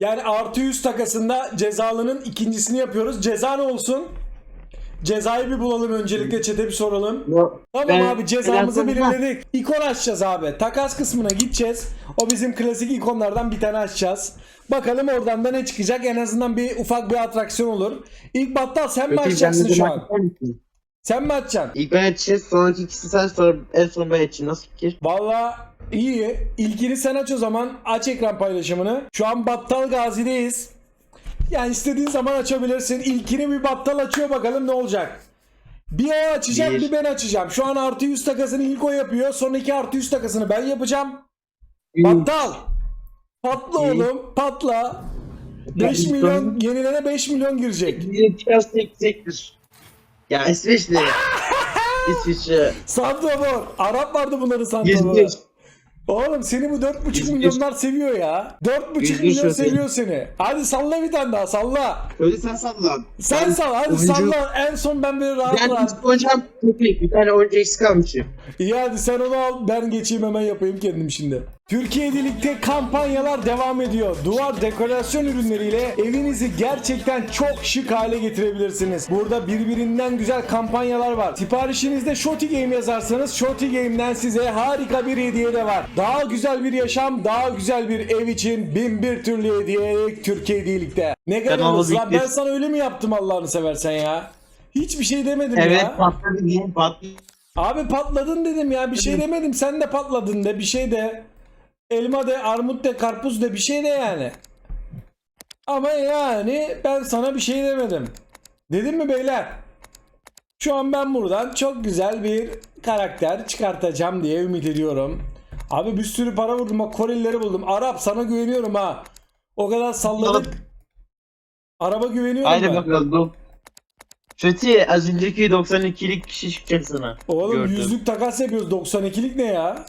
Yani artı 100 takasında cezalının ikincisini yapıyoruz. Ceza ne olsun? Cezayı bir bulalım öncelikle çete bir soralım. Tamam Ben- abi cezamızı belirledik. İkon açacağız abi. Takas kısmına gideceğiz. O bizim klasik ikonlardan bir tane açacağız. Bakalım oradan da ne çıkacak. En azından bir ufak bir atraksiyon olur. İlk battal sen mi Peki, açacaksın ben de şu an? Sen mi açacaksın? İlk ben açacağız. Sonraki ikisi sen sonra en son ben açayım. Nasıl fikir? Valla iyi. İlkini sen aç o zaman. Aç ekran paylaşımını. Şu an Battal Gazi'deyiz. Yani istediğin zaman açabilirsin. İlkini bir Battal açıyor bakalım ne olacak. Bir o açacak bir, Bir. ben açacağım. Şu an artı 100 takasını ilk o yapıyor. Son iki artı 100 takasını ben yapacağım. Battal. Patla İyi. oğlum. Patla. 5 İlk milyon yenilene 5 milyon girecek. Bir çıkarsa yüksektir. Ya İsveçli. İsviçre. Santrafor. Arap vardı bunların santraforu. Oğlum seni bu 4,5 Yüz- milyonlar seviyor ya. 4,5 Yüz- milyon yüz- seviyor seni. Hadi salla bir tane daha salla. Öyle sen sallan. Sen Ben sal hadi oyuncu- salla. En son ben böyle rahat Ben rahat. hocam köpek. Bir tane oyuncu eksik kalmışım. İyi hadi sen onu al ben geçeyim hemen yapayım kendim şimdi. Türkiye Lig'de kampanyalar devam ediyor. Duvar dekorasyon ürünleriyle evinizi gerçekten çok şık hale getirebilirsiniz. Burada birbirinden güzel kampanyalar var. Siparişinizde Shoti Game yazarsanız Shoti Game'den size harika bir hediye de var. Daha güzel bir yaşam, daha güzel bir ev için bin bir türlü hediye Türkiye Lig'de. Ne kadar lan bitti. ben sana öyle mi yaptım Allah'ını seversen ya? Hiçbir şey demedim Evet ya. patladı diye patladı. Abi patladın dedim ya bir şey demedim sen de patladın de bir şey de elma de armut de karpuz de bir şey de yani. Ama yani ben sana bir şey demedim. Dedim mi beyler? Şu an ben buradan çok güzel bir karakter çıkartacağım diye ümit ediyorum. Abi bir sürü para vurdum bak Korelileri buldum. Arap sana güveniyorum ha. O kadar salladık. Araba güveniyorum Haydi ben. bakalım. Fethi az önceki 92'lik kişi çıkacak sana. Oğlum Gördüm. yüzlük takas yapıyoruz. 92'lik ne ya?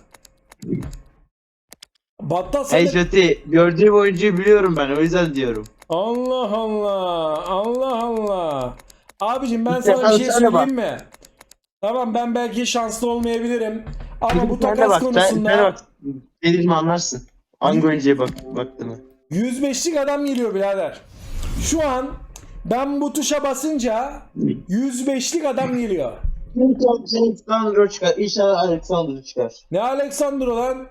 Battal sen Hey de- gördüğüm oyuncuyu biliyorum ben o yüzden diyorum. Allah Allah. Allah Allah. Abicim ben sana bir şey bak. söyleyeyim mi? Tamam ben belki şanslı olmayabilirim. Ama bu takas bak, konusunda Sen, sen bak. Anlarsın. Hangi oyuncuya bak, baktığını. 105'lik adam geliyor birader. Şu an ben bu tuşa basınca 105'lik adam geliyor. Alexander çıkar. İnşallah Alexander çıkar. Ne Alexander lan?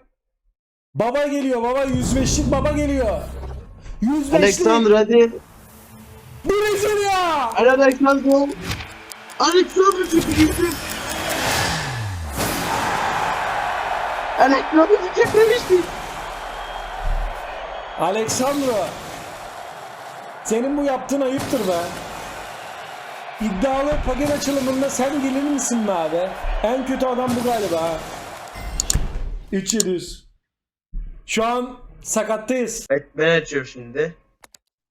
Baba geliyor baba 105'lik baba geliyor. 105'lik Alexander hadi. Brezilya. Hadi Alexander. Alexander çıktı gitti. Alexander çıkacak demiştik. Alexandro. Senin bu yaptığın ayıptır be. İddialı paket açılımında sen gelir misin be abi? En kötü adam bu galiba. 3700. Şu an sakattayız. Evet ben açıyorum şimdi.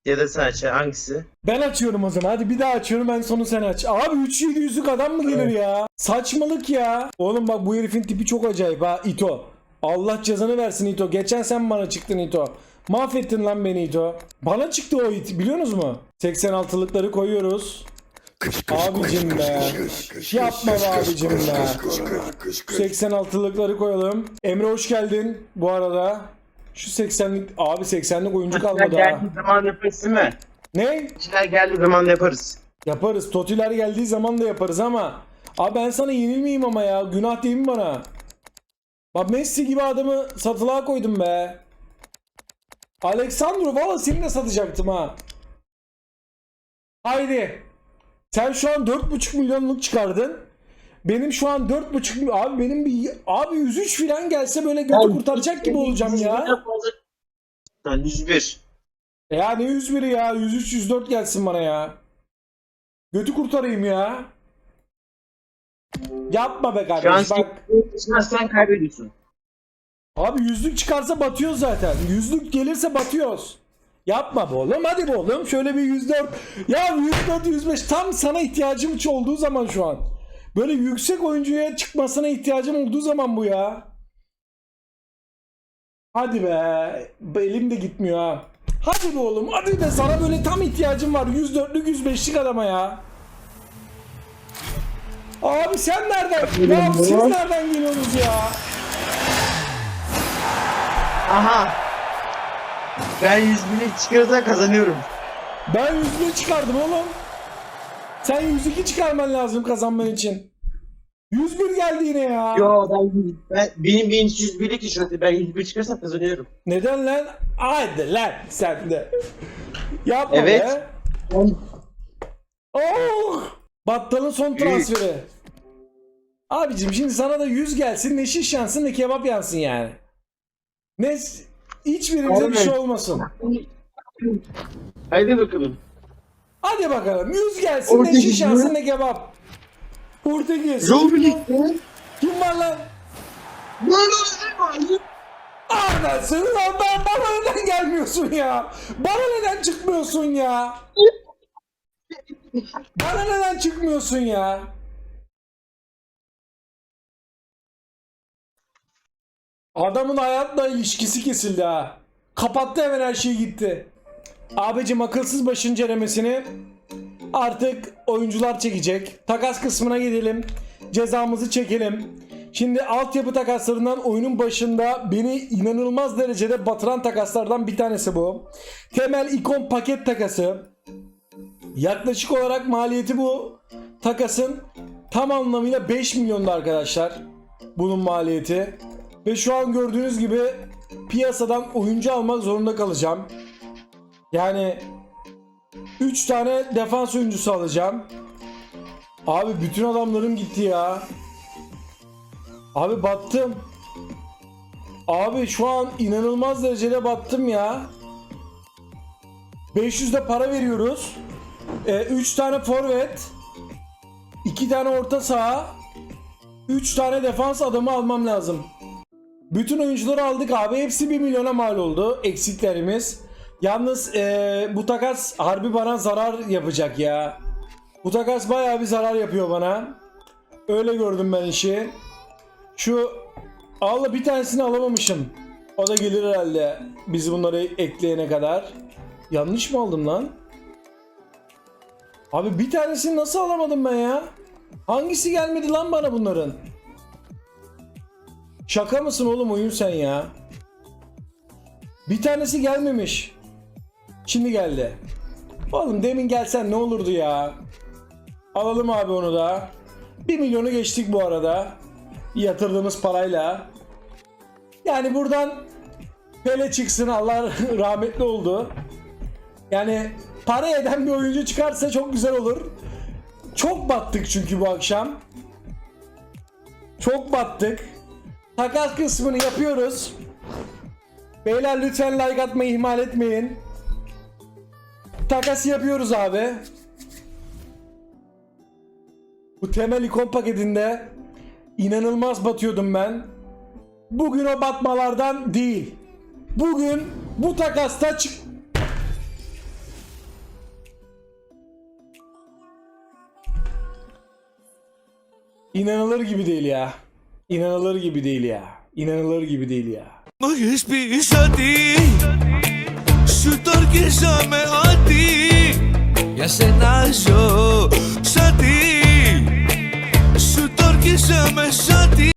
Ya da sen aç hangisi? Ben açıyorum o zaman. Hadi bir daha açıyorum ben sonu sen aç. Abi 3700'lük adam mı gelir ya? Saçmalık ya. Oğlum bak bu herifin tipi çok acayip ha Ito. Allah cezanı versin Ito. Geçen sen bana çıktın Ito. Mahvettin lan beni Ito. Bana çıktı o it biliyorsunuz mu? 86'lıkları koyuyoruz. Abicim be. Yapma be abicim be. 86'lıkları koyalım. Emre hoş geldin bu arada. Şu 80'lik abi 80'lik oyuncu kalmadı ha. geldiği zaman yaparız değil mi? Ne? Kişiler geldiği zaman yaparız. Yaparız. Totiler geldiği zaman da yaparız ama abi ben sana yenilmeyeyim ama ya. Günah değil mi bana? Bak Messi gibi adamı satılığa koydum be. Alexandro valla seni de satacaktım ha. Haydi. Sen şu an 4,5 milyonluk çıkardın. Benim şu an 4,5 milyon. Abi benim bir abi 103 falan gelse böyle götü kurtaracak gibi olacağım ya. Sen 101. E Ya ne 101 ya? 103 104 gelsin bana ya. Götü kurtarayım ya. Yapma be kardeş bak. sen kaybediyorsun. Abi yüzlük çıkarsa batıyoruz zaten. Yüzlük gelirse batıyoruz. Yapma be oğlum hadi be oğlum. Şöyle bir 104. Ya 104 105 tam sana ihtiyacım hiç olduğu zaman şu an. Böyle yüksek oyuncuya çıkmasına ihtiyacım olduğu zaman bu ya. Hadi be. Elim de gitmiyor ha. Hadi be oğlum. Hadi be sana böyle tam ihtiyacım var. 104'lük 105'lik adama ya. Abi sen nereden? Ya siz nereden geliyorsunuz ya? Aha. Ben 100 bini çıkarsa kazanıyorum. Ben 101 çıkardım oğlum. Sen 102 çıkarman lazım kazanman için. 101 geldi yine ya. Yo ben, ben benim 1101'lik tişörtü ben 101 çıkarsam kazanıyorum. Neden lan? Haydi lan sen de. Yapma Evet. be. Oh! Battalın son transferi. Abicim şimdi sana da 100 gelsin ne şiş yansın ne kebap yansın yani. Ne hiçbirimize bir şey olmasın. Haydi bakalım. Hadi bakalım 100 gelsin ne Portekiz şiş mi? yansın ne kebap. Portekiz. Yol birlikte. Kim var lan? Böyle Anasını lan ben bana neden gelmiyorsun ya? Bana neden çıkmıyorsun ya? Bana neden çıkmıyorsun ya? Adamın hayatla ilişkisi kesildi ha. Kapattı hemen her şey gitti. Abicim akılsız başın ceremesini artık oyuncular çekecek. Takas kısmına gidelim. Cezamızı çekelim. Şimdi altyapı takaslarından oyunun başında beni inanılmaz derecede batıran takaslardan bir tanesi bu. Temel ikon paket takası. Yaklaşık olarak maliyeti bu takasın tam anlamıyla 5 milyondu arkadaşlar. Bunun maliyeti. Ve şu an gördüğünüz gibi piyasadan oyuncu almak zorunda kalacağım. Yani 3 tane defans oyuncusu alacağım. Abi bütün adamlarım gitti ya. Abi battım. Abi şu an inanılmaz derecede battım ya. 500 de para veriyoruz. 3 tane forvet. 2 tane orta saha. 3 tane defans adamı almam lazım. Bütün oyuncuları aldık abi. Hepsi 1 milyona mal oldu. Eksiklerimiz. Yalnız eee, bu takas harbi bana zarar yapacak ya. Bu takas bayağı bir zarar yapıyor bana. Öyle gördüm ben işi. Şu Allah bir tanesini alamamışım. O da gelir herhalde biz bunları ekleyene kadar. Yanlış mı aldım lan? Abi bir tanesini nasıl alamadım ben ya? Hangisi gelmedi lan bana bunların? Şaka mısın oğlum oyun sen ya? Bir tanesi gelmemiş. Şimdi geldi. Oğlum demin gelsen ne olurdu ya? Alalım abi onu da. 1 milyonu geçtik bu arada. Yatırdığımız parayla. Yani buradan Pele çıksın Allah rahmetli oldu. Yani para eden bir oyuncu çıkarsa çok güzel olur. Çok battık çünkü bu akşam. Çok battık. Takas kısmını yapıyoruz. Beyler lütfen like atmayı ihmal etmeyin. Takas yapıyoruz abi. Bu temel ikon paketinde inanılmaz batıyordum ben. Bugün o batmalardan değil. Bugün bu takasta çık... İnanılır gibi değil ya. İnanılır gibi değil ya. İnanılır gibi değil ya. Μ' έχεις πει ότι Σου το αρχίσαμε ότι Για σένα ζω Σαν τι Σου το αρχίσαμε σαν τι